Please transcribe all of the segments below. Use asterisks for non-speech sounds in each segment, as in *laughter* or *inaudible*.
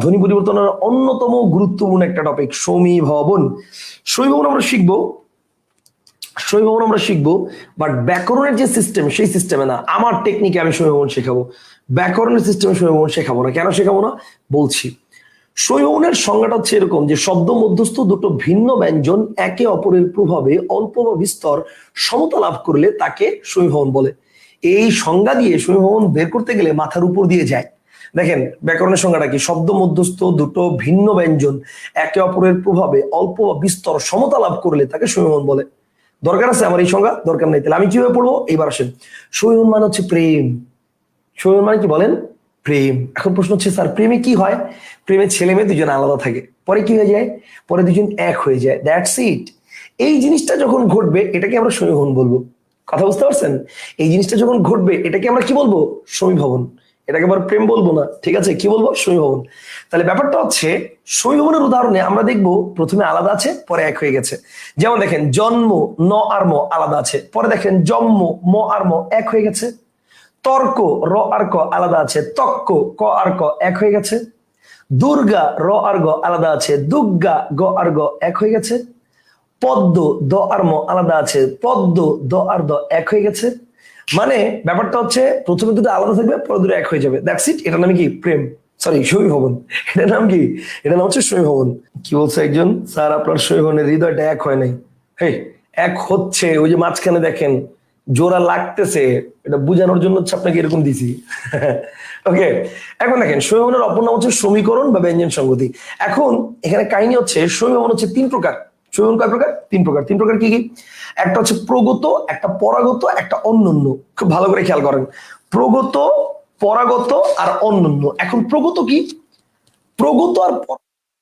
ধ্বনি পরিবর্তনের অন্যতম গুরুত্বপূর্ণ একটা টপিক সমীভবন সমীভবন আমরা শিখব। সমীভবন আমরা শিখব বাট ব্যাকরণের যে সিস্টেম সেই সিস্টেমে না, আমার টেকনিকে আমি সমীভবন শেখাবো। ব্যাকরণের সিস্টেমে সমীভবন শেখাবো না। কেন শেখাবো না? বলছি। সমীভবনের সংজ্ঞাটা হচ্ছে এরকম যে, শব্দ মধ্যস্থ দুটো ভিন্ন ব্যঞ্জন একে অপরের প্রভাবে অল্প বা বিস্তর সমতা লাভ করলে তাকে সমীভবন বলে। এই সংজ্ঞা দিয়ে সমীভবন বের করতে গেলে মাথার উপর দিয়ে যায়। দেখেন, ব্যাকরণের সংজ্ঞাটা কি? শব্দ মধ্যস্থ, দুটো ভিন্ন ব্যঞ্জন, একে অপরের প্রভাবে অল্প বিস্তর সমতা লাভ করলে তাকে সমীভবন বলে। দরকার আছে আমার এই সংজ্ঞা? দরকার নেই। তাহলে আমি কীভাবে পড়ব? এইবার আসেন। সমীভবন মানে হচ্ছে প্রেম। সমীভবন মানে কি বলেন? প্রেম। এখন প্রশ্ন হচ্ছে, স্যার, প্রেমে কি হয়? প্রেমে ছেলে মেয়ে দুজন আলাদা থাকে। পরে কি হয়ে যায়? পরে দুজন এক হয়ে যায়। দ্যাটস ইট এই জিনিসটা যখন ঘটবে, এটাকে আমরা সমীভবন বলব। কথা বুঝতে পারছেন? এই জিনিসটা যখন ঘটবে, এটাকে আমরা কি বলব? সমীভবন। এটাকে আবার প্রেম বলব না। ঠিক আছে? কি বলব? সমীভবন তাহলে ব্যাপারটা হচ্ছে সমীভবনের উদাহরণে আমরা দেখব, প্রথমে আলাদা আছে, পরে এক হয়ে গেছে। যেমন দেখেন, জন্ম, ন আর ম আলাদা আছে। পরে দেখেন জন্ম ম আর ম এক হয়ে গেছে। তর্ক, র আর ক আলাদা আছে। তক্ক, ক আর ক এক হয়ে গেছে। দুর্গা, র আর গ আলাদা আছে। দুর্গা গ আর গ এক হয়ে গেছে। পদ্ম, দ আর ম আলাদা আছে। পদ্ম, দ আর দ এক হয়ে গেছে। মানে ব্যাপারটা হচ্ছে প্রথমে দুটো আলাদা থাকবে, পরে দুটো এক হয়ে যাবে। দ্যাটস ইট এটা নাম কি? প্রেম। সরি সই ভবন এটার নাম কি? এটা নাম হচ্ছে সই ভবন কি বলছে একজন? স্যার, আপনার সই ভবনের হৃদয়টা এক হয় নাই। হে এক হচ্ছে, ওই যে মাঝখানে দেখেন, জোড়া লাগতেছে। এটা বোঝানোর জন্য হচ্ছে আপনাকে এরকম দিছি। *laughs* ওকে এখন দেখেন সমীভবনের অপর নাম হচ্ছে সমীকরণ বা ব্যঞ্জন সংগতি এখন এখানে কাহিনী হচ্ছে সমীভবন হচ্ছে তিন প্রকার। সমীভবন কয় প্রকার, তিন প্রকার। তিন প্রকার কি কি? একটা হচ্ছে প্রগত, একটা পরাগত, একটা অন্যান্য খুব ভালো করে খেয়াল করেন। প্রগত, পরাগত আর অন্যান্য এখন প্রগত কি? প্রগত আর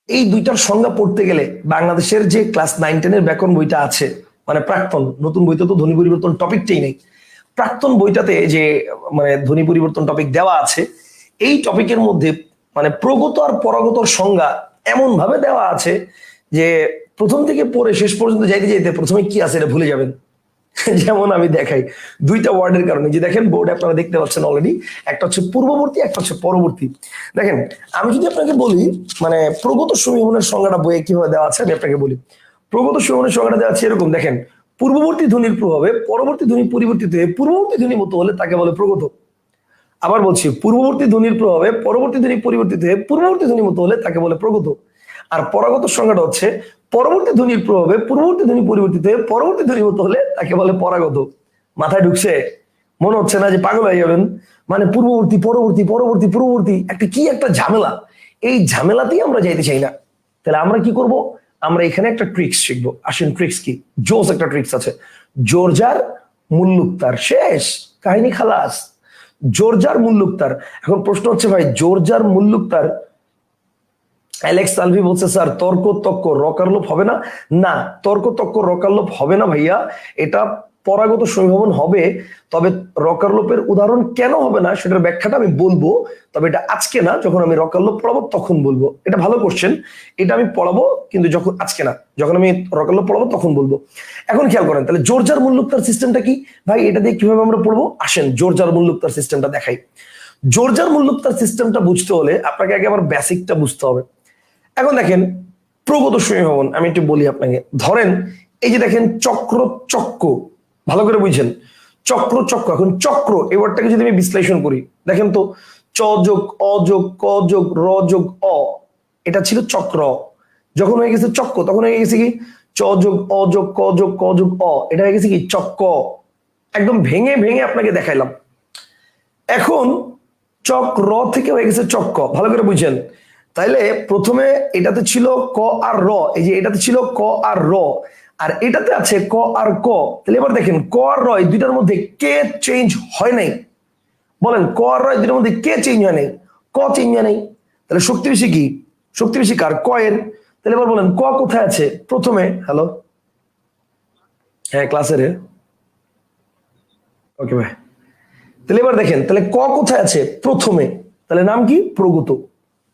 এই দুইটার সংজ্ঞা পড়তে গেলে বাংলাদেশের যে ক্লাস নাইন, টেনের ব্যাকরণ বইটা আছে মানে প্রাক্তন, নতুন বইতে তো ধ্বনি পরিবর্তন টপিকটাই নেই। প্রাক্তন বইটাতে যে মানে ধ্বনি পরিবর্তন টপিক দেওয়া আছে, এই টপিকের মধ্যে মানে প্রগত আর পরাগতর সংজ্ঞা এমন ভাবে দেওয়া আছে যে প্রথম থেকে পড়ে শেষ পর্যন্ত যাইতে যাইতে প্রথমে কি আছে এটা ভুলে যাবেন। যেমন আমি দেখাই, দুইটা ওয়ার্ডের কারণে। যে দেখেন বোর্ডে আপনারা দেখতে পাচ্ছেন অলরেডি একটা হচ্ছে পূর্ববর্তী, একটা হচ্ছে পরবর্তী। দেখেন, আমি যদি আপনাকে বলি মানে প্রগত সমীহনের সংজ্ঞাটা বইয়ে কীভাবে দেওয়া আছে, আমি আপনাকে বলি। প্রগত সমীহনের সংজ্ঞাটা দেওয়া আছে এরকম, দেখেন, পূর্ববর্তী ধ্বনির প্রভাবে পরবর্তী ধ্বনি পরিবর্তিত হয়ে পূর্ববর্তী ধ্বনি মতো হলে তাকে বলে প্রগত। আবার বলছি, পূর্ববর্তী ধ্বনির প্রভাবে পরবর্তী ধ্বনি পরিবর্তিত হয়ে পূর্ববর্তী ধ্বনি মতো হলে তাকে বলে প্রগত। আর পরাগত সংজ্ঞাটা হচ্ছে পরবর্তী ধ্বনির প্রভাবে পূর্ববর্তী ধ্বনি পরিবর্তিত হয়ে পরবর্তী ধ্বনি মতো হলে তাকে বলে পরাগত। মাথায় ঢুকছে? মনে হচ্ছে না যে পাগল হয়ে যাবেন। মানে পূর্ববর্তী, পরবর্তী পরবর্তী, পূর্ববর্তী একটা কি একটা ঝামেলা? এই ঝামেলাতেই আমরা যাইতে চাই না। তাহলে আমরা কি করব? আমরা এখানে একটা ট্রিক্স শিখব। আসেন ট্রিক্স কি? জোস একটা ট্রিক্স আছে। জোরজার মুল্লুকতার শেষ কাহিনী খালাস। জোরজার মুল্লুকতার। এখন প্রশ্ন হচ্ছে ভাই, জোরজার মুল্লুকতার অ্যালেক্স তালভি বলছে, স্যার তর্ক তক্ক রকারলোপ হবে না? না তর্ক তক্ক রকারলোপ হবে না ভাইয়া। এটা পরাগত সমীভবন হবে, তবে রকারলোপের উদাহরণ কেন হবে না সেটার ব্যাখ্যাটা আমি বলব, তবে এটা আজকে না, যখন আমি রকারলোপ পড়াবো তখন বলব। এটা ভালো কোশ্চেন এটা আমি পড়াবো কিন্তু যখন, আজকে না, যখন আমি রকারলোপ পড়াবো তখন বলব। এখন খেয়াল করেন, তাহলে জোরজার মূল্যুক্তার সিস্টেমটা কি? ভাই, এটা দিয়ে কীভাবে আমরা পড়ব? আসেন জোরজার মূল্যুক্তার সিস্টেমটা দেখাই। জোরজার মূল্যুক্তার সিস্টেমটা বুঝতে হলে আপনাকে আগে আবার বেসিকটা বুঝতে হবে। এখন দেখেন প্রগত ভবন আমি একটু বলি আপনাকে। ধরেন, এই যে দেখেন, চক্র চক্র ভালো করে বুঝছেন চক্র চক্র এখন চক্র, এই ওয়ার্ডটাকে যদি আমি বিশ্লেষণ করি, দেখেন তো, চ যোগ, অ যোগ, ক যোগ, র যোগ, অ, এটা ছিল চক্র। যখন হয়ে গেছে চক্র তখন হয়ে গেছে কি? চ যোগ, অ যোগ, ক যোগ ক যোগ, অ, এটা হয়ে গেছে কি? চক্র একদম ভেঙে ভেঙে আপনাকে দেখাইলাম। এখন, চক্র থেকে হয়ে গেছে চক্ক, ভালো করে বুঝছেন তাইলে প্রথমে এটাতে ছিল ক আর র, এই যে এটাতে ছিল ক আর র, আর এটাতে আছে ক আর ক। তাহলে এবার দেখেন, ক আর র এই দুইটার মধ্যে কে চেঞ্জ হয় নাই? বলেন, ক আর র দুইটার মধ্যে কে চেঞ্জ হয় নাই? ক চেঞ্জ হয় নাই? তাহলে শক্তি বেশি কি? শক্তি বেশি কার? ক এর। তাহলে এবার বলেন, ক কোথায় আছে? প্রথমে হ্যালো হ্যাঁ ক্লাসের ওকে ভাই তাহলে এবার দেখেন তাহলে ক কোথায় আছে? প্রথমে। তাহলে নাম কি? প্রগত।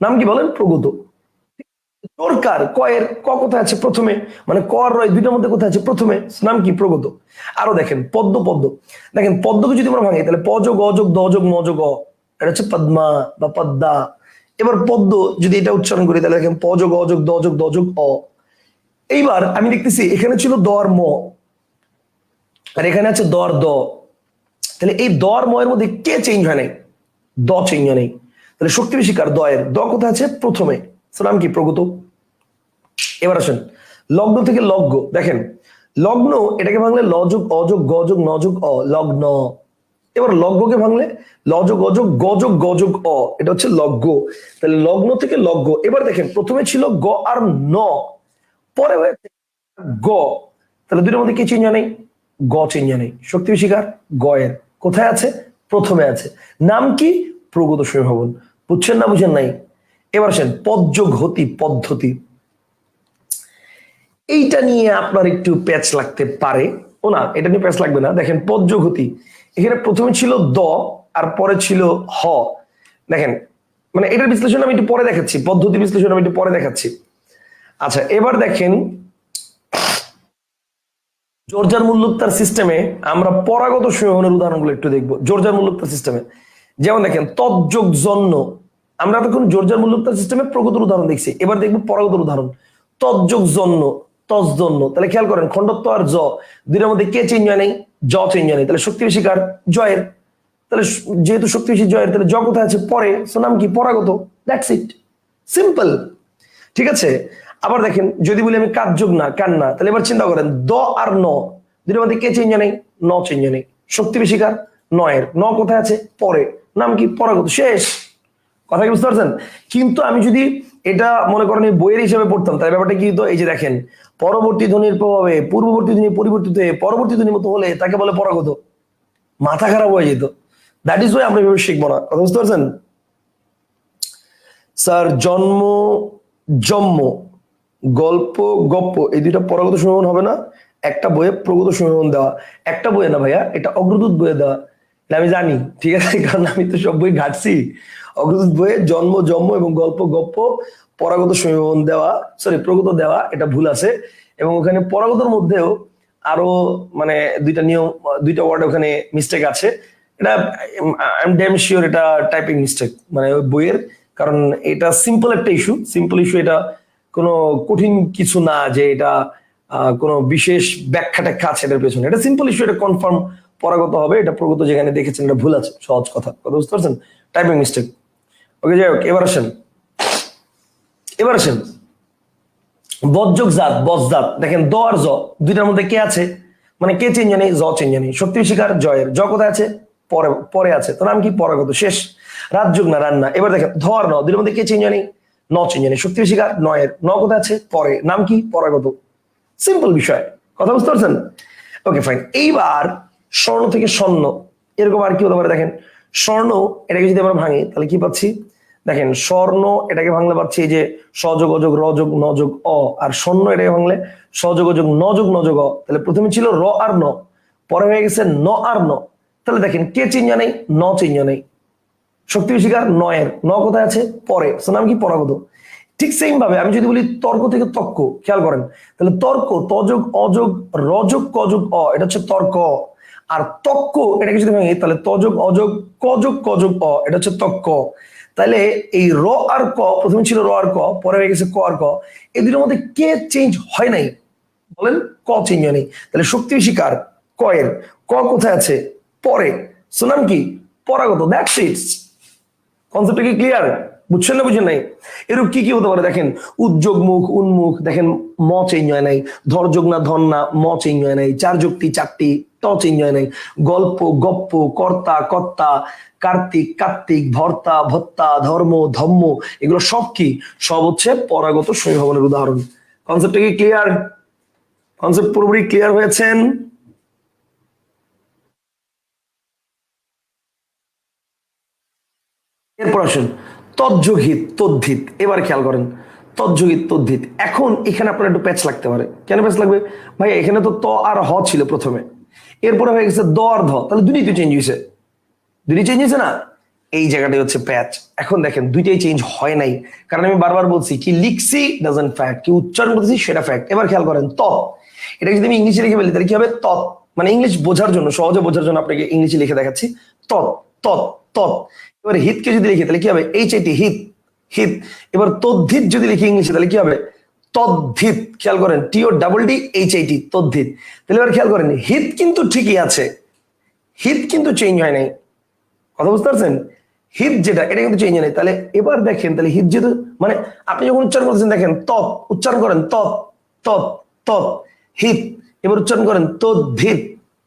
নাম কি বলেন? প্রগত। দরকার, কয়ের, ক কোথায় আছে প্রথমে? মানে ক আর রয় দুইটার মধ্যে কোথায় আছে প্রথমে? নাম কি? প্রগত। আরও দেখেন, পদ্ম পদ্ম। দেখেন, পদ্মকে যদি আমরা ভাঙি তাহলে অযোগ দযোগ মযোগ অ, এটা হচ্ছে পদ্মা বা পদ্মা। এবার পদ্ম যদি এটা উচ্চারণ করি, তাহলে দেখেন পযোগ অযোগ দযোগ দযোগ অ। এইবার আমি দেখতেছি, এখানে ছিল দর ম। আর এখানে আছে দ আর দ। তাহলে এই দ আর ম এর মধ্যে কে চেঞ্জ হয় নাই? দ চেঞ্জ হয় নাই। তাহলে শক্তি বেশি কার? দয়ের। দ কোথায় আছে? প্রথমে। সালাম কি? প্রগত। এবার আসেন। লগ্ন থেকে লগ্ন। দেখেন, লগ্ন এটাকে ভাঙলে লযোগ অযোগ গযোগ নযোগ অ। লগ্ন। এবার লগ্নকে ভাঙলে লযোগ অযোগ গযোগ গযোগ অ। এটা হচ্ছে লগ্ন। তাহলে লগ্ন থেকে লগ্ন। এবার দেখেন, প্রথমে ছিল গ আর ন। পরে হয়েছে গ। তাহলে দুটোর মধ্যে কি চেঞ্জ নেই? গ চেঞ্জ নেই। শক্তি বেশিকার গয়ের। কোথায় আছে? প্রথমে আছে। নাম কি? প্রগত ভবন বুঝছেন না বুঝেন নাই? এবার আসেন পদ্যঘতি পদ্ধতি। এইটা নিয়ে আপনার একটু প্যাচ লাগতে পারে। ও না, এটা নিয়ে প্যাচ লাগবে না। দেখেন পদ্যঘতি এখানে প্রথমে ছিল দ, আর পরে ছিল হ। দেখেন মানে এটার বিশ্লেষণ আমি একটু পরে দেখাচ্ছি, পদ্ধতি বিশ্লেষণ আমি একটু পরে দেখাচ্ছি। আচ্ছা এবার দেখেন, জর্জার মূল্যোক্তার সিস্টেমে আমরা পরাগত সংযোগনের উদাহরণগুলো একটু দেখব। জর্জার মূল্যোক্তার সিস্টেমে যেমন দেখেন তৎযোগ জন্য আমরা এতক্ষণ জর্জার মূল্যোক্তার সিস্টেমে প্রগতির উদাহরণ দেখছি। এবার দেখব পরাগতের উদাহরণ। তৎযোগ জন্য তস জন্য। তাহলে খেয়াল করেন, খণ্ডত্ব আর জ, দুইটার মধ্যে কে চেঞ্জ হয় নেই? জ চেঞ্জ হয় নেই। তাহলে শক্তি বেশি কার? জয়ের। তাহলে যেহেতু শক্তি বেশি জয়ের, তাহলে জ কোথায় আছে? পরে। সো নাম কি? পরাগত। দ্যাটস ইট সিম্পল ঠিক আছে? আবার দেখেন, যদি বলি আমি কাজযোগ না কান্না তাহলে এবার চিন্তা করেন, দ আর ন। দুটোর মধ্যে কে চেঞ্জ নেই? ন চেঞ্জ নেই। শক্তি বেশি কার? নয়ের। ন কোথায় আছে? পরে। নাম কি? পরাগত। শেষ। কথা কি বুঝতে পারছেন? কিন্তু আমি যদি এটা মনে করেন বইয়ের হিসেবে পড়তাম তাহলে ব্যাপারটা কি হতো? এই যে দেখেন, পরবর্তী ধ্বনির প্রভাবে, পূর্ববর্তী ধ্বনি, পরিবর্তিত হয়ে পরবর্তী ধ্বনির মতো হলে তাকে বলে পরাগত মাথা খারাপ হয়ে যেত। দ্যাট ইজ ওয়াই আমরা এভাবে শিখব না। কথা বুঝতে পারছেন? স্যার, জন্ম জন্ম গল্প, গপ্প, এই দুইটা পরাগত সমীকরণ হবে না। একটা বইয়ে প্রগত সমীকরণ দেওয়া। একটা বইয়ে না ভাইয়া, এটা অগ্রদূত বইয়ে দেওয়া। আমি জানি, ঠিক আছে? *laughs* কারণ আমি তো সব বই ঘাটছি। অগ্রদূত বইয়ে জন্ম জন্ম এবং গল্প, গপ্প, পরাগত সমীকরণ দেওয়া সরি প্রগত দেওয়া, এটা ভুল আছে। এবং ওখানে পরাগতর মধ্যেও আরও মানে দুইটা নিয়ম, দুইটা ওয়ার্ড ওখানে মিস্টেক আছে। এটা আই এম ড্যাম শিওর এটা টাইপিং মিস্টেক মানে ওই বইয়ের। কারণ এটা সিম্পল একটা ইস্যু সিম্পল ইস্যু এটা কোনো কঠিন কিছু না যে এটা কোনো বিশেষ ব্যাখ্যা ট্যাখ্যা আছে এটার পেছনে। এটা সিম্পল ইস্যু এটা কনফার্ম পরাগত হবে, এটা প্রগত যেখানে দেখেছেন এটা ভুল আছে, সহজ কথা। কথা বুঝতে পারছেন? টাইপিং মিস্টেক ওকে যাই হোক, এবার আসেন। এবার আসেন। বজ্জক জাত, বজ্জাত। দেখেন দ আর জ, দুইটার মধ্যে কে আছে? মানে কে চেঞ্জ নেই জ চেঞ্জ নেই শক্তি শিকার, জয়ের। জ কোথায় আছে? পরে পরে আছে। তো নাম কি? পরাগত। শেষ। রাজযোগ না, রান্না। এবার দেখেন ধ আর ন, দুইটার মধ্যে কে চেঞ্জ নেই ন চেঞ্জ নেই শক্তি শিকার, নয়ের। ন কোথায় আছে? পরে। নাম কি? পরাগত। সিম্পল বিষয়। কথা বুঝতে পারছেন? ওকে ফাইন এইবার স্বর্ণ থেকে স্বর্ণ, এরকম আর কি হতে পারে, দেখেন। স্বর্ণ এটাকে যদি আমরা ভাঙি, তাহলে কি পাচ্ছি? দেখেন, স্বর্ণ এটাকে ভাঙলে পাচ্ছি এই যে সযোগ অযোগ রযোগ, নযোগ, অ, আর স্বর্ণ এটাকে ভাঙলে সযোগ অযোগ নযোগ নযোগ, অ। তাহলে প্রথমে ছিল র আর ন, পরে হয়ে গেছে ন আর ন। তাহলে দেখেন, কে চিহ্ন নেই? ন চিহ্ন নেই। শক্তি শিকার নয়ের, ন কোথায় আছে? পরে। নাম কি? পরাগত। ঠিক সেম ভাবে আমি যদি বলি তর্ক থেকে তক্ক, খেয়াল করেন। তাহলে তর্ক, তযোগ, অযোগ, রযোগ, কযোগ, অ, এটা হচ্ছে তর্ক। আর তক্ক, এটাকে যদি ভাঙি, তাহলে তযোগ অযোগ কযোগ কযোগ অ, এটা হচ্ছে তক্ক। তাহলে এই র আর ক, প্রথমে ছিল র আর ক, পরে হয়ে গেছে ক আর ক। এই দুটোর মধ্যে কে চেঞ্জ হয় নাই? বলেন, ক চেঞ্জ হয়নি তাহলে শক্তি শিকার ক এর ক কোথায় আছে? পরে। সুনাম কি? পরাগত দ্যাটস ইট কনসেপ্টটা কি ক্লিয়ার বুঝছেন না বুঝছেন নাই? এরূপ কি কি হতে পারে? দেখেন, উদ্যোগ মুখ, উন্মুখ, দেখেন, ম চেঞ্জ হয় নাই ধরযোগ না ধন না, ম চেঞ্জ হয় নাই, চার যুক্তি চারটি ট চেঞ্জ হয় নাই, গল্প, গপ্প, কর্তা কর্তা, কার্তিক কার্তিক, ভর্তা, ভত্তা, ধর্ম, ধম্ম, এগুলো সব কি? সব হচ্ছে পরাগত সমীভবনের উদাহরণ। কনসেপ্টটা কি ক্লিয়ার কনসেপ্ট পুরোপুরি ক্লিয়ার হয়েছেন? এরপর আসুন। তজ্জহিত তদ্ধিত। এবার খেয়াল করেন তজ্জহিত তদ্ধিত। এখন এখানে আপনার একটু প্যাচ লাগতে পারে। কেন প্যাচ লাগবে? ভাই, এখানে তো ত আর হ ছিল প্রথমে। এরপরে হয়ে গেছে দ আর ধ। তাহলে দুটি তো চেঞ্জ হয়েছে। দুটি চেঞ্জ হয়েছে না? এই জায়গাটাই হচ্ছে প্যাচ। এখন দেখেন, দুইটাই চেঞ্জ হয় নাই। কারণ আমি বারবার বলছি, কি লিখছি ডাজন ফ্যাক্ট কি উচ্চারণ করতেছি সেটা ফ্যাক্ট এবার খেয়াল করেন, ত। এটা যদি আমি ইংলিশে লিখে ফেলি, তাহলে কি হবে? তৎ মানে ইংলিশ বোঝার জন্য, সহজে বোঝার জন্য আপনাকে ইংলিশে লিখে দেখাচ্ছি। তৎ তৎ তৎ এবার হিতকে যদি লিখি, তাহলে কি হবে? এইচ এটি হিত হিত। এবার তদ্ধিত যদি লিখি ইংলিশে, তাহলে কি হবে? তদ্ধিত। খেয়াল করেন T O double D H I T তদ্ধিত। তাহলে এবার খেয়াল করেন, হিত কিন্তু ঠিকই আছে। হিত কিন্তু চেঞ্জ হয় নাই। কথা বুঝতে পারছেন? হিত যেটা, এটা কিন্তু চেঞ্জ হয় নাই। তাহলে এবার দেখেন, তাহলে হিত যেহেতু মানে আপনি যখন উচ্চারণ করছেন দেখেন, তৎ, উচ্চারণ করেন, তৎ তৎ তৎ, হিত। এবার উচ্চারণ করেন, তদ্ধিত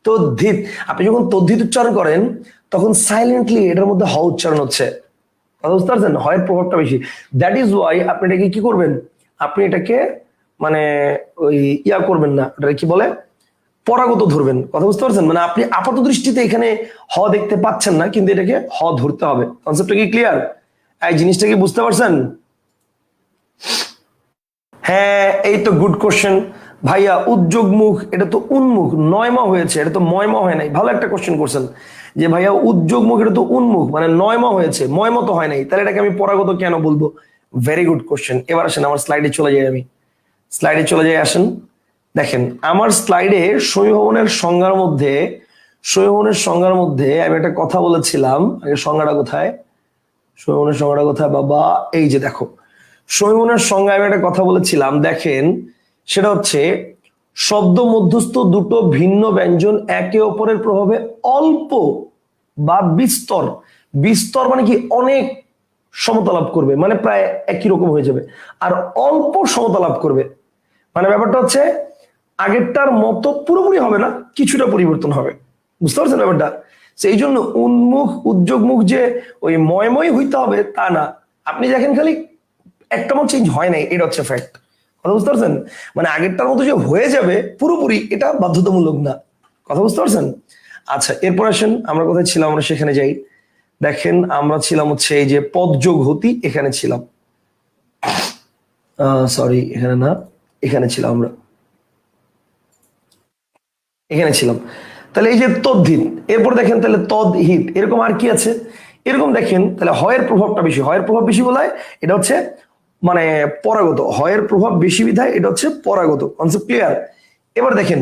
তদ্ধিত। আপনি যখন তদ্ধিত উচ্চারণ করেন তখন সাইলেন্টলি এটার মধ্যে হ উচ্চারণ হচ্ছে। বুঝতে পারছেন? হয়ের প্রভাবটা বেশি। দ্যাট ইজ ওয়াই আপনি এটাকে কি করবেন? আপনি এটাকে মানে ওই ইয়া করবেন না। ওটা কি বলে? পরাগত ধরবেন। কথা বুঝতে পারছেন? মানে আপনি আপাত দৃষ্টিতে এখানে হ দেখতে পাচ্ছেন না, কিন্তু এটাকে হ ধরতে হবে। কনসেপ্টটা কি ক্লিয়ার এই জিনিসটা কি বুঝতে পারছেন? হ্যাঁ এই তো গুড কোশ্চেন ভাইয়া, উদ্যোগ মুখ, এটা তো উন্মুখ, নয়মা হয়েছে, এটা তো ময়মা হয় নাই। ভালো একটা কোশ্চেন করছেন যে, ভাইয়া, উদ্যোগ মুখ, এটা তো উন্মুখ মানে নয়মা হয়েছে, ময়মা তো হয় নাই, তাহলে এটাকে আমি পরাগত কেন বলব? ভেরি গুড কোশ্চেন এবার আসেন, আমার স্লাইডে চলে যাই আমি। স্লাইডে চলে যাই, আসেন। দেখেন, আমার স্লাইডে সমীভবনের সংজ্ঞার মধ্যে সমীভবনের সংজ্ঞার মধ্যে আমি একটা কথা বলেছিলাম, আগে সংজ্ঞাটা কোথায়? সমীভবনের সংজ্ঞাটা কোথায়? বাবা, এই যে দেখো সমীভবনের সংজ্ঞায় আমি একটা কথা বলেছিলাম, দেখেন সেটা হচ্ছে, শব্দ মধ্যস্থ দুটো ভিন্ন ব্যঞ্জন একে অপরের প্রভাবে অল্প বা বিস্তর। বিস্তর মানে কি অনেক সমতা লাভ করবে মানে প্রায় একই রকম হয়ে যাবে। আর অল্প সমতা লাভ করবে মানে ব্যাপারটা হচ্ছে, আগেরটার মতো পুরোপুরি হবে না, কিছুটা পরিবর্তন হবে। বুঝতে পারছেন ব্যাপারটা? সেই জন্য উন্মুখ, উদ্যোগমুখ যে ওই ময়ময় হইতে হবে তা না। আপনি দেখেন খালি, একটা মত চেঞ্জ হয় নাই, এটা হচ্ছে ফ্যাক্ট কথা বুঝতে পারছেন? মানে আগেরটার মতো যে হয়ে যাবে, পুরোপুরি এটা বাধ্যতামূলক না। কথা বুঝতে পারছেন? আচ্ছা এরপর আসেন, আমরা কোথায় ছিলাম? আমরা সেখানে যাই। দেখেন, আমরা ছিলাম হচ্ছে এই যে পদযোগ হতি এখানে ছিলাম। সরি এখানে না, এখানে ছিলাম আমরা। এখানে ছিলাম। তাহলে এই যে তদ্ধিত এরপর দেখেন তাহলে তদহিত, এরকম আর কি আছে? এরকম দেখেন, তাহলে হয়ের প্রভাবটা বেশি। হয়ের প্রভাব বেশি বলায় এটা হচ্ছে মানে পরাগত, হয়ের প্রভাব বেশি বিধায় এটা হচ্ছে পরাগত কনসেপ্ট ক্লিয়ার এবার দেখেন,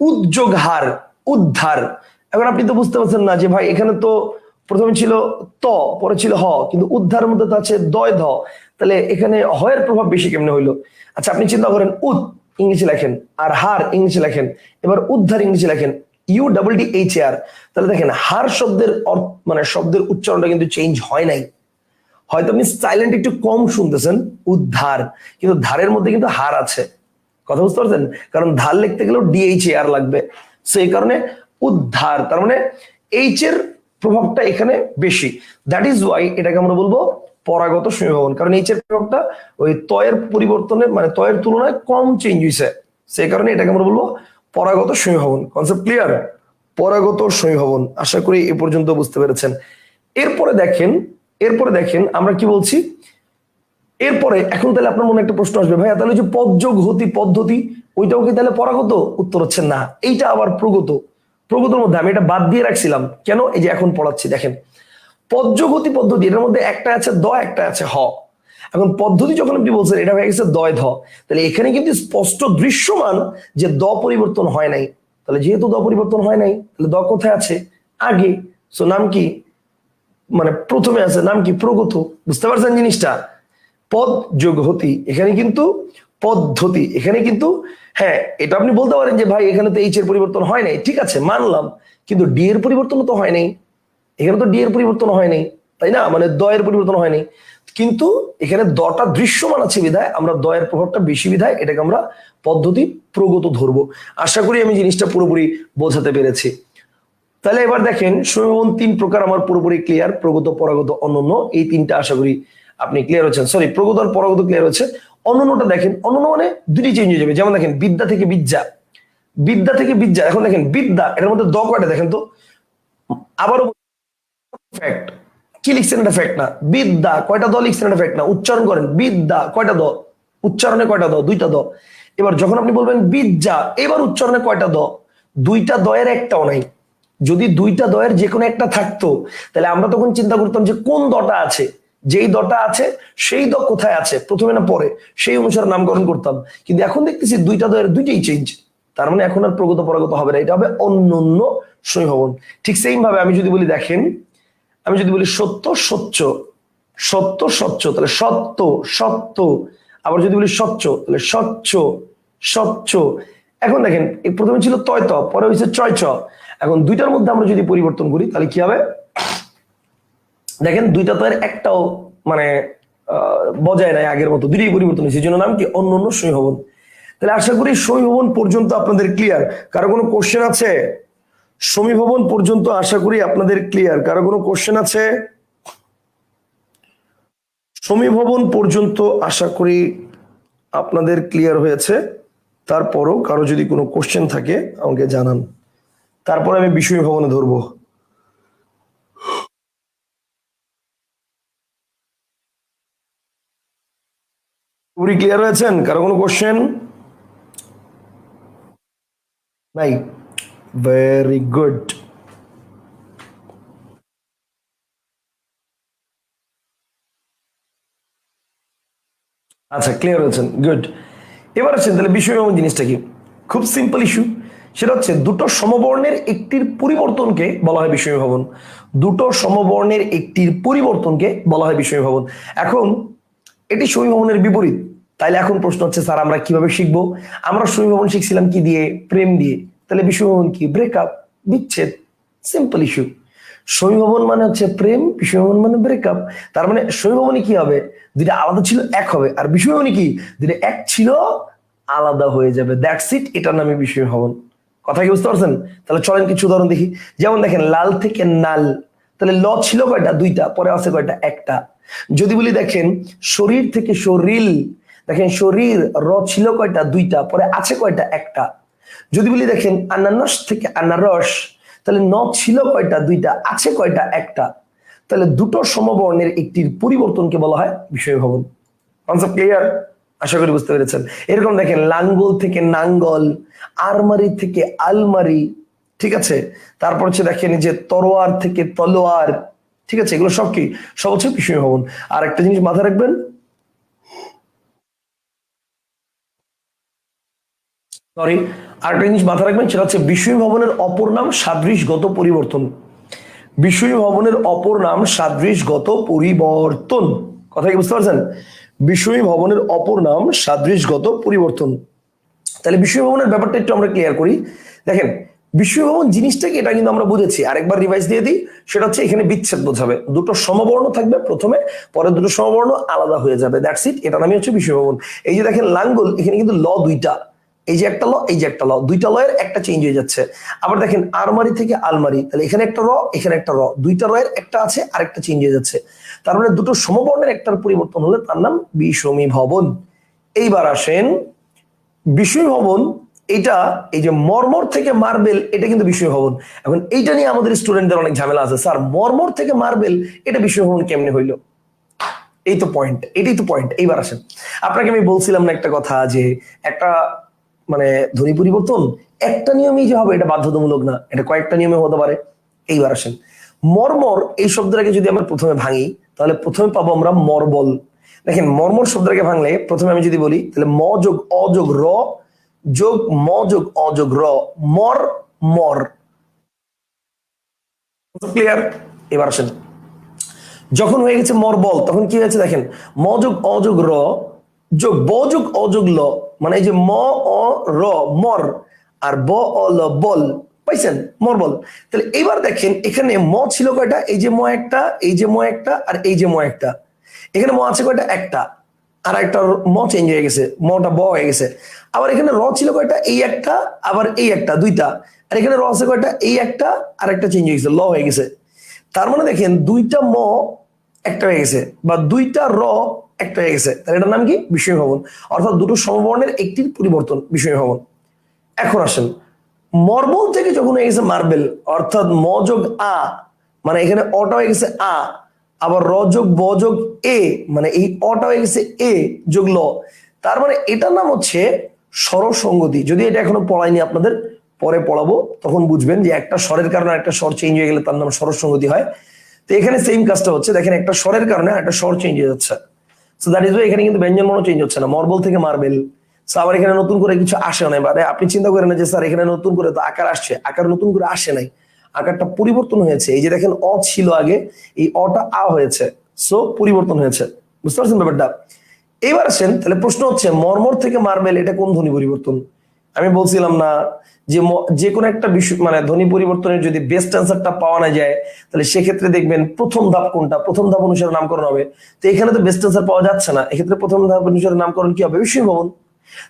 উদ্যোগ হার, উদ্ধার। এখন আপনি তো বুঝতে পারছেন না যে ভাই, এখানে তো প্রথমে ছিল ত, পরে ছিল হ, কিন্তু উদ্ধারের মধ্যে তো আছে দয় ধ। তাহলে এখানে হয়ের প্রভাব বেশি কেমনে হইল? আচ্ছা আপনি চিন্তা করেন উদ ইংলিশে লেখেন, আর হার ইংলিশে লেখেন। এবার উদ্ধার ইংলিশে লেখেন U double D H R তাহলে দেখেন, হার শব্দের মানে শব্দের উচ্চারণটা কিন্তু চেঞ্জ হয় নাই। হয়তো আপনি সাইলেন্ট একটু কম শুনতেছেন, উদ্ধার, কিন্তু ধারের মধ্যে কিন্তু হার আছে। কথা বুঝতে পারছেন? কারণ ধার লিখতে গেলেও ডিএইচ আর লাগবে। সেই কারণে উদ্ধার, তার মানে এইচ এর প্রভাবটা এখানে বেশি। দ্যাট ইজ ওয়াই এটাকে আমরা বলব পরাগত সমীভবন। কারণ এইচ এর প্রভাবটা ওই তয়ের পরিবর্তনে মানে তয়ের তুলনায় কম চেঞ্জ হয়েছে সেই কারণে এটাকে আমরা বলব পরাগত সমীভবন। Concept clear পরাগত সমীভবন। আশা করি এ পর্যন্ত বুঝতে পেরেছেন। এরপরে দেখেন এরপরে দেখেন আমরা কি বলছি? এরপরে এখন তাহলে আপনার মনে একটা প্রশ্ন আসবে, ভাইয়া, তাহলে যে পদযোগ হতি, পদ্ধতি, ওইটাও কি তাহলে পরাগত? উত্তর হচ্ছে না। এইটা আবার প্রগত। প্রগতর মধ্যে আমি এটা বাদ দিয়ে রাখছিলাম। কেন? এই যে এখন পড়াচ্ছি, দেখেন। পদ্যগতি পদ্ধতি, এটার মধ্যে একটা আছে দ, একটা আছে হ। এখন পদ্ধতি যখন আপনি বলছেন, এটা হয়ে গেছে দয়, ধ। তাহলে এখানে কিন্তু স্পষ্ট দৃশ্যমান যে দ পরিবর্তন হয় নাই। তাহলে যেহেতু দ পরিবর্তন হয় নাই, তাহলে দ কোথায় আছে? আগে। সো নাম কি? মানে প্রথমে আছে, নাম কি? প্রগত। বুঝতে পারছেন জিনিসটা? পদ যোগ হতি, এখানে কিন্তু পদ্ধতি, এখানে কিন্তু হ্যাঁ এটা আপনি বলতে পারেন যে, ভাই, এখানে তো এইচ এর পরিবর্তন হয় নাই। ঠিক আছে, মানলাম, কিন্তু ডি এর পরিবর্তন তো হয় নাই। এখানে তো ডি এর পরিবর্তন হয় নাই, তাই না? মানে দয়ের পরিবর্তন হয়নি কিন্তু এখানে দটা দৃশ্যমান আছে বিধায়, আমরা দয়ের প্রভাবটা বেশি বিধায়, এটাকে আমরা পদ্ধতি প্রগত ধরবো। আশা করি আমি জিনিসটা পুরোপুরি বোঝাতে পেরেছি। তাহলে এবার দেখেন সমীভবন তিন প্রকার আমার পুরোপুরি ক্লিয়ার প্রগত, পরাগত, অনন্য, এই তিনটা আশা করি আপনি ক্লিয়ার হচ্ছেন। সরি প্রগত আর পরাগত ক্লিয়ার হচ্ছে। অনন্যটা দেখেন, অনন্য মানে দুটি চেঞ্জ হয়ে যাবে। যেমন দেখেন, বিদ্যা থেকে বিদ্যা। বিদ্যা থেকে বিদ্যা, এখন দেখেন, বিদ্যা, এটার মধ্যে দ কয়টা দেখেন তো? আবারও ফ্যাক্ট কি লিখছেন এটা ফ্যাক্ট না? বিদ্যা, কয়টা দ লিখছেন এটা ফ্যাক্ট না? উচ্চারণ করেন, বিদ্যা, কয়টা দ? উচ্চারণে কয়টা দ? দুইটা দ। এবার যখন আপনি বলবেন বিদ্যা, এবার উচ্চারণে কয়টা দ? দুইটা দয়ের একটাও নাই। যদি দুইটা দয়ের যে কোনো একটা থাকতো, তাহলে আমরা তখন চিন্তা করতাম যে কোন দটা আছে? যেই দটা আছে, সেই দ কোথায় আছে? প্রথমে না পরে? সেই অনুসারে নামকরণ করতাম। কিন্তু এখন দেখতেছি দুইটা দয়ের দুইটাই চেঞ্জ তার মানে এখন আর প্রগত পরাগত হবে না। এটা হবে অন্য অন্য সমীভবন ঠিক সেইম ভাবে আমি যদি বলি, দেখেন, আমি যদি বলি সত্য, স্বচ্ছ সত্য, স্বচ্ছ, তাহলে সত্য সত্য। আবার যদি বলি স্বচ্ছ, তাহলে স্বচ্ছ স্বচ্ছ। এখন দেখেন প্রথমে ছিল তয় ত, পরে হয়েছে চয় চ। এখন দুইটার মধ্যে আমরা যদি পরিবর্তন করি, তাহলে কি হবে? দেখেন দুইটা তো একটাও মানে বজায় নাই আগের মতো, দুইটাই পরিবর্তন হয়েছে। জন্য নাম কি? অন্য অন্য সমীভবন তাহলে আশা করি সমীভবন পর্যন্ত আপনাদের ক্লিয়ার কারও কোনো কোশ্চেন আছে? সমীভবন পর্যন্ত আশা করি আপনাদের ক্লিয়ার কারও কোনো কোশ্চেন আছে? সমীভবন পর্যন্ত আশা করি আপনাদের ক্লিয়ার হয়েছে। তারপরও কারও যদি কোনো কোশ্চেন থাকে, আমাকে জানান। তারপরে আমি বিষয় ভবনে ধরবো। পুরি ক্লিয়ার হয়েছেন? কারও কোনো কোশ্চেন নাই ভেরি গুড আচ্ছা ক্লিয়ার হয়েছেন গুড এবার আছেন তাহলে বিষয় জিনিসটা কি? খুব সিম্পল ইস্যু সেটা হচ্ছে দুটো সমবর্ণের একটির পরিবর্তনকে বলা হয় বিষয় ভবন দুটো সমবর্ণের একটির পরিবর্তনকে বলা হয় বিষয় ভবন এখন, এটি সমীভবনের বিপরীত। তাইলে এখন প্রশ্ন হচ্ছে, স্যার, আমরা কীভাবে শিখব? আমরা সমীভবন শিখছিলাম কি দিয়ে? প্রেম দিয়ে। তাহলে বিষয়ভবন কি? ব্রেকআপ, বিচ্ছেদ, সিম্পল ইস্যু। সমীভবন মানে হচ্ছে প্রেম বিষয়ভবন মানে ব্রেকআপ। তার মানে সমীভবনে কি হবে? দুইটা আলাদা ছিল, এক হবে। আর বিষয় বিষয়ভবনে কি? দুইটা এক ছিল, আলাদা হয়ে যাবে। দ্যাটস ইট, এটার নামে বিষয় ভবন কথা কি বুঝতে পারছেন? তাহলে চলেন কিছু উদাহরণ দেখি। যেমন দেখেন, লাল থেকে নাল। তাহলে ল ছিল কয়টা? দুইটা, পরে আছে কয়টা? একটা। যদি বলি দেখেন, শরীর থেকে শরীর দেখেন শরীর, র ছিল কয়টা? দুইটা, পরে আছে কয়টা? একটা। যদি বলি দেখেন আনারস থেকে আনারস, তাহলে ন ছিল কয়টা? দুইটা, আছে কয়টা? একটা। তাহলে দুটো সমবর্ণের একটির পরিবর্তনকে বলা হয় বিষয় ভবন কনসেপ্ট ক্লিয়ার আশা করি বুঝতে পেরেছেন। এরকম দেখেন, লাঙ্গল থেকে নাঙ্গল, আলমারি থেকে আলমারি, ঠিক আছে? তারপর হচ্ছে দেখেন যে তরোয়ার থেকে তলোয়ার, ঠিক আছে? এগুলো সব কি? সব হচ্ছে বিষয় ভবন। আর একটা জিনিস মাথায় রাখবেন সরি আরেকটা জিনিস মাথায় রাখবেন, সেটা হচ্ছে বিষয় ভবনের অপর নাম সাদৃশগত পরিবর্তন। বিষয় ভবনের অপর নাম সাদৃশগত পরিবর্তন। কথা কি বুঝতে পারছেন? বিষয় ভবনের অপর নাম সাদৃশগত পরিবর্তন। তাহলে বিষয় ভবনের ব্যাপারটা একটু আমরা ক্লিয়ার করি। দেখেন, বিষয় ভবন জিনিসটা কি এটা কিন্তু আমরা বুঝেছি। আরেকবার রিভাইজ দিয়ে দিই, সেটা হচ্ছে এখানে বিচ্ছেদ বোঝাবে। দুটো সমবর্ণ থাকবে প্রথমে, পরে দুটো সমবর্ণ আলাদা হয়ে যাবে। দ্যাটস ইট এটা নামই হচ্ছে বিষয় ভবন। এই যে দেখেন, লাঙ্গল, এখানে কিন্তু ল দুইটা। এই যে একটা ল, এই যে একটা ল, দুইটা লয়ের একটা চেঞ্জ হয়ে যাচ্ছে। আবার দেখেন, আলমারি থেকে আলমারি, তাহলে এখানে একটা র, এখানে একটা র, দুইটা রয়ের একটা আছে আর একটা চেঞ্জ হয়ে যাচ্ছে। তার মানে দুটো সমবর্ণের একটার পরিবর্তন হলে তার নাম বিষমী ভবন। এইবার আসেন বিষয় ভবন এটা এই যে মর্মর থেকে মার্বেল, এটা কিন্তু বিষয় ভবন। এখন এইটা নিয়ে আমাদের স্টুডেন্টদের অনেক ঝামেলা আছে। স্যার, মর্মর থেকে মার্বেল, এটা বিষয় ভবন কেমনে হইল? এই তো পয়েন্ট এটাই তো পয়েন্ট এইবার আসেন। আপনাকে আমি বলছিলাম না একটা কথা যে একটা মানে ধ্বনি পরিবর্তন একটা নিয়মেই যে হবে এটা বাধ্যতামূলক না, এটা কয়েকটা নিয়মে হতে পারে। এইবার আসেন। মর্মর এই শব্দটাকে যদি আমরা প্রথমে ভাঙি, তাহলে প্রথমে পাবো আমরা মরবল। দেখেন, মর্মর শব্দটাকে ভাঙলে প্রথমে আমি যদি বলি, তাহলে ম যোগ অ যোগ র যোগ ম যোগ অ যোগ র, মর মর। ক্লিয়ার এবার আসেন। যখন হয়ে গেছে মরবল, তখন কি হয়েছে দেখেন, ম যোগ অ যোগ র যোগ ব যোগ অ যোগ ল মানে এই যে ম, অ, র, মর আর ব, অ, ল, বল, পাইছেন? মরবল তাহলে এবার দেখেন, এখানে ম ছিল কয়টা? এই যে ম একটা, এই যে ম একটা আর এই যে ম একটা। এখানে ম আছে কয়টা? একটা। আর একটা ম চেঞ্জ হয়ে গেছে। মটা ব হয়ে গেছে। আবার এখানে র ছিল কয়টা? এই একটা, আবার এই একটা, দুইটা। আর এখানে র আছে কয়টা? এই একটা, আর একটা চেঞ্জ হয়ে গেছে। ল হয়ে গেছে। তার মানে দেখেন, দুইটা ম একটা হয়ে গেছে। বা দুইটা র একটা হয়ে গেছে। তাহলে এটার নাম কি? বিষয় ভবন। অর্থাৎ দুটো সমবর্ণের একটির পরিবর্তন, বিষয় ভবন। এখন আসেন। মর্বল থেকে যখন হয়ে গেছে মার্বেল, অর্থাৎ ম যোগ আ মানে এখানে অটা হয়ে গেছে আ, আবার র যোগ ব যোগ এ মানে এই অটা হয়ে গেছে এ যোগ ল। তার মানে এটার নাম হচ্ছে স্বরসঙ্গতি। যদি এটা এখনও পড়াইনি আপনাদের, পরে পড়াবো। তখন বুঝবেন যে একটা স্বরের কারণে একটা স্বর চেঞ্জ হয়ে গেলে তার নাম স্বরসঙ্গতি হয়। তো এখানে সেম কাজটা হচ্ছে। দেখেন একটা স্বরের কারণে একটা স্বর চেঞ্জ হয়ে যাচ্ছে। সো দ্যাট ইজ এখানে কিন্তু ব্যঞ্জন মনে চেঞ্জ হচ্ছে না। মর্বল থেকে মার্বেল। সো আবার এখানে নতুন করে কিছু আসে না এবারে আপনি চিন্তা করেন যে, স্যার, এখানে নতুন করে তো আকার আসছে। আকার নতুন করে আসে নাই। আকারটা পরিবর্তন হয়েছে। এই যে দেখেন, অ ছিল আগে, এই অটা আ হয়েছে। সো পরিবর্তন হয়েছে। বুঝতে পারছেন ব্যাপারটা? এবার আসেন, তাহলে প্রশ্ন হচ্ছে, মর্মর থেকে মার্বেল, এটা কোন ধ্বনি পরিবর্তন? আমি বলছিলাম না যে যে কোনো একটা বিষয় মানে ধ্বনি পরিবর্তনের যদি বেস্ট অ্যান্সারটা পাওয়া না যায়, তাহলে সেক্ষেত্রে দেখবেন প্রথম ধাপ কোনটা? প্রথম ধাপ অনুসারে নামকরণ হবে। তো এখানে তো বেস্ট অ্যান্সার পাওয়া যাচ্ছে না। এক্ষেত্রে প্রথম ধাপ অনুসারে নামকরণ কি হবে? বিস্ময় ভবন।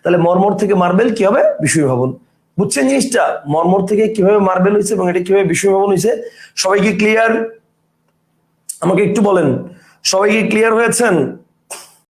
তাহলে মর্মর থেকে মার্বেল কি হবে? বিস্ময় ভবন। বুঝছেন জিনিসটা? মর্মর থেকে কীভাবে মার্বেল হয়েছে এবং এটা কীভাবে বিস্ময় ভবন হয়েছে? সবাই কি ক্লিয়ার আমাকে একটু বলেন। সবাই কি ক্লিয়ার হয়েছেন?